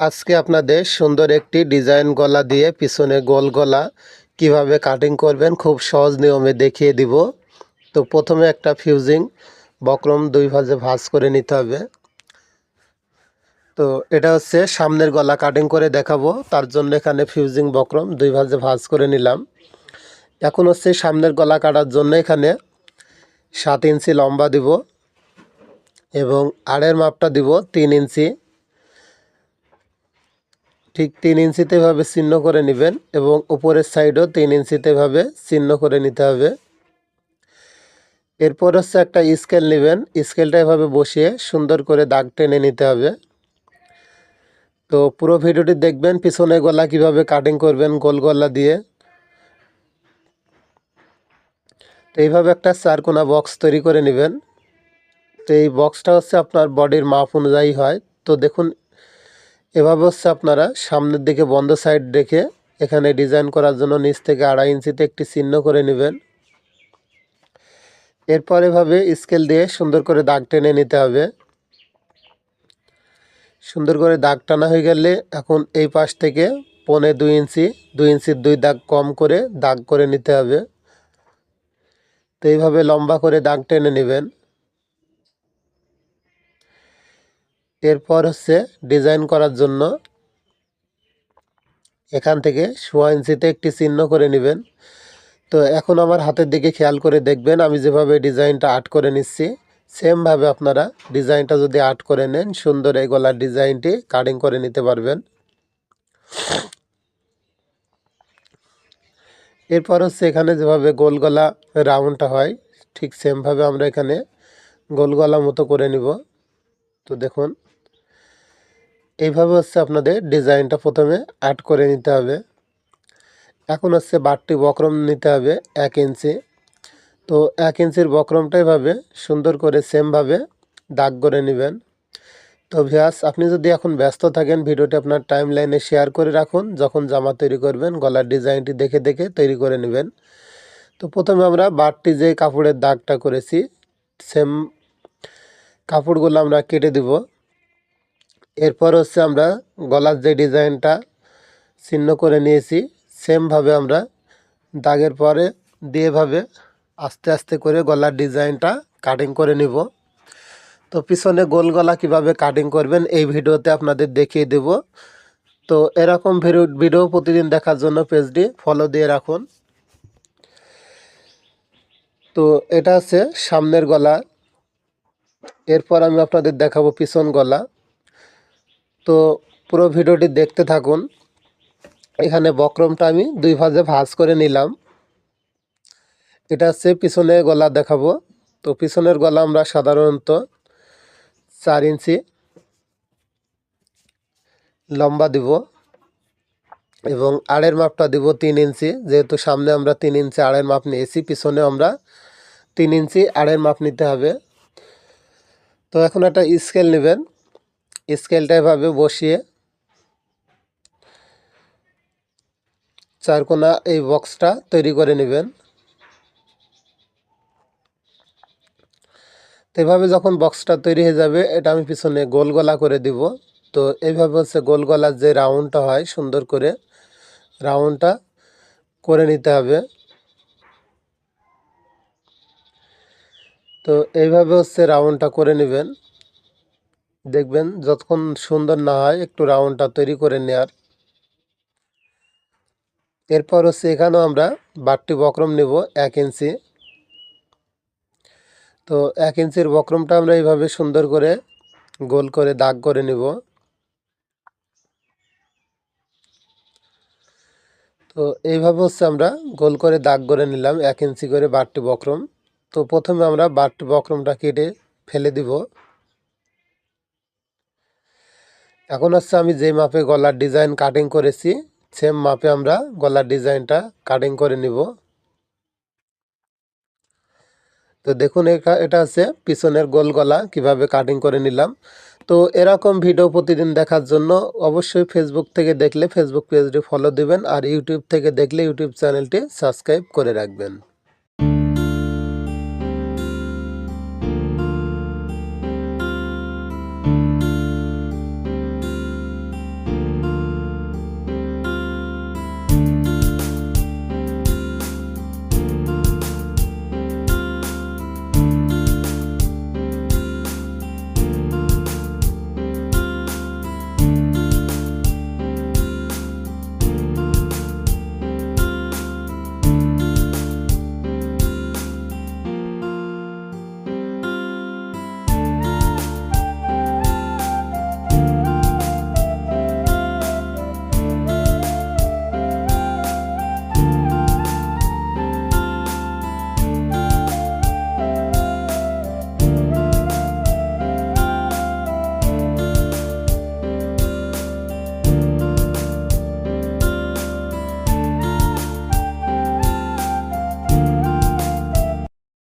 আজকে আপনাদের সুন্দর একটি ডিজাইন গলা দিয়ে পিছনে গোল গলা কীভাবে কাটিং করবেন খুব সহজ নিয়মে দেখিয়ে দিব। তো প্রথমে একটা ফিউজিং বক্রম দুই ভাজে ভাঁজ করে নিতে হবে। তো এটা হচ্ছে সামনের গলা কাটিং করে দেখাবো, তার জন্য এখানে ফিউজিং বক্রম দুই ভাজে ভাঁজ করে নিলাম। এখন হচ্ছে সামনের গলা কাটার জন্য এখানে সাত ইঞ্চি লম্বা দিব এবং আড়ের মাপটা দিব তিন ইঞ্চি। ঠিক তিন ইঞ্চিতে ভাবে চিহ্ন করে নেবেন এবং উপরের সাইডও তিন ইঞ্চিতে ভাবে চিহ্ন করে নিতে হবে। এরপর হচ্ছে একটা স্কেল নেবেন। স্কেলটা এভাবে বসিয়ে সুন্দর করে দাগ টেনে নিতে হবে। তো পুরো ভিডিওটি দেখবেন, পিছনে গলা কীভাবে কাটিং করবেন, গোল গলা দিয়ে। তো এইভাবে একটা চারকোনা বক্স তৈরি করে নেবেন। তো এই বক্সটা হচ্ছে আপনার বডির মাপ অনুযায়ী হয়। তো দেখুন এভাবে হচ্ছে আপনারা সামনের দিকে বন্ধ সাইড রেখে এখানে ডিজাইন করার জন্য নিচ থেকে আড়াই ইঞ্চিতে একটি চিহ্ন করে নেবেন। এরপর এভাবে স্কেল দিয়ে সুন্দর করে দাগ টেনে নিতে হবে। সুন্দর করে দাগ টানা হয়ে গেলে এখন এই পাশ থেকে পনে দুই ইঞ্চি, দুই ইঞ্চির দুই দাগ কম করে দাগ করে নিতে হবে। তো এইভাবে লম্বা করে দাগ টেনে নেবেন। এরপর হচ্ছে ডিজাইন করার জন্য এখান থেকে সোয়া ইঞ্চিতে একটি চিহ্ন করে নেবেন। তো এখন আমার হাতের দিকে খেয়াল করে দেখবেন, আমি যেভাবে ডিজাইনটা আর্ট করে নিচ্ছি, সেমভাবে আপনারা ডিজাইনটা যদি আর্ট করে নেন, সুন্দর এই গলার ডিজাইনটি কাটিং করে নিতে পারবেন। এরপর হচ্ছে এখানে যেভাবে গোল গলা রাউন্ডটা হয়, ঠিক সেমভাবে আমরা এখানে গোল গলা মতো করে নিব। তো দেখুন এইভাবে হচ্ছে আপনাদের ডিজাইনটা প্রথমে অ্যাড করে নিতে হবে। এখন হচ্ছে বারটি বক্রম নিতে হবে এক ইঞ্চি তো এক ইঞ্চির বক্রমটা এভাবে সুন্দর করে সেমভাবে দাগ করে নেবেন। তো ভিয়াস আপনি যদি এখন ব্যস্ত থাকেন, ভিডিওটি আপনার টাইম লাইনে শেয়ার করে রাখুন। যখন জামা তৈরি করবেন, গলার ডিজাইনটি দেখে দেখে তৈরি করে নেবেন। তো প্রথমে আমরা বারটি যে কাপড়ের দাগটা করেছি সেম কাপড়গুলো আমরা কেটে দিব। এরপর হচ্ছে আমরা গলার যে ডিজাইনটা চিহ্ন করে নিয়েছি সেমভাবে আমরা দাগের পরে দিয়েভাবে আস্তে আস্তে করে গলার ডিজাইনটা কাটিং করে নিব। তো পিছনে গোল গলা কীভাবে কাটিং করবেন এই ভিডিওতে আপনাদের দেখিয়ে দেব। তো এরকম ভিডিও প্রতিদিন দেখার জন্য পেজটি ফলো দিয়ে রাখুন। তো এটা হচ্ছে সামনের গলা। এরপর আমি আপনাদের দেখাবো পিছন গলা। তো পুরো ভিডিওটি দেখতে থাকুন। এখানে বক্রমটা আমি দুই ভাজে ভাজ করে নিলাম। এটা হচ্ছে পিছনে গলা দেখাবো। তো পিছনের গলা আমরা সাধারণত চার ইঞ্চি লম্বা দিব এবং আড়ের মাপটা দিব তিন ইঞ্চি। যেহেতু সামনে আমরা তিন ইঞ্চি আড়ের মাপ নিয়েছি, পিছনে আমরা তিন ইঞ্চি আড়ের মাপ নিতে হবে। তো এখন একটা স্কেল নেবেন। স্কেলটা এভাবে বসিয়ে চারকোনা এই বক্সটা তৈরি করে নেবেন। তো এভাবে যখন বক্সটা তৈরি হয়ে যাবে, এটা আমি পিছনে গোল গলা করে দিব। তো এইভাবে হচ্ছে গোল গলার যে রাউন্ডটা হয়, সুন্দর করে রাউন্ডটা করে নিতে হবে। তো এইভাবে হচ্ছে রাউন্ডটা করে নেবেন। দেখবেন যতক্ষণ সুন্দর না হয় একটু রাউন্ডটা তৈরি করে নেয়ার। এরপর হচ্ছে এখানেও আমরা বাটটি বক্রম নেব এক ইঞ্চি। তো এক ইঞ্চির বক্রমটা আমরা এইভাবে সুন্দর করে গোল করে দাগ করে নেব। তো এইভাবে হচ্ছে আমরা গোল করে দাগ করে নিলাম এক ইঞ্চি করে বাটটি বক্রম। তো প্রথমে আমরা বাটটি বক্রমটা কেটে ফেলে দিব। এখন হচ্ছে আমি যে মাপে গলার ডিজাইন কাটিং করেছি সেম মাপে আমরা গলার ডিজাইনটা কাটিং করে নিব। তো দেখুন, এটা হচ্ছে পিছনের গোল গলা, কীভাবে কাটিং করে নিলাম। তো এরকম ভিডিও প্রতিদিন দেখার জন্য অবশ্যই ফেসবুক থেকে দেখলে ফেসবুক পেজটি ফলো দিবেন, আর ইউটিউব থেকে দেখলে ইউটিউব চ্যানেলটি সাবস্ক্রাইব করে রাখবেন।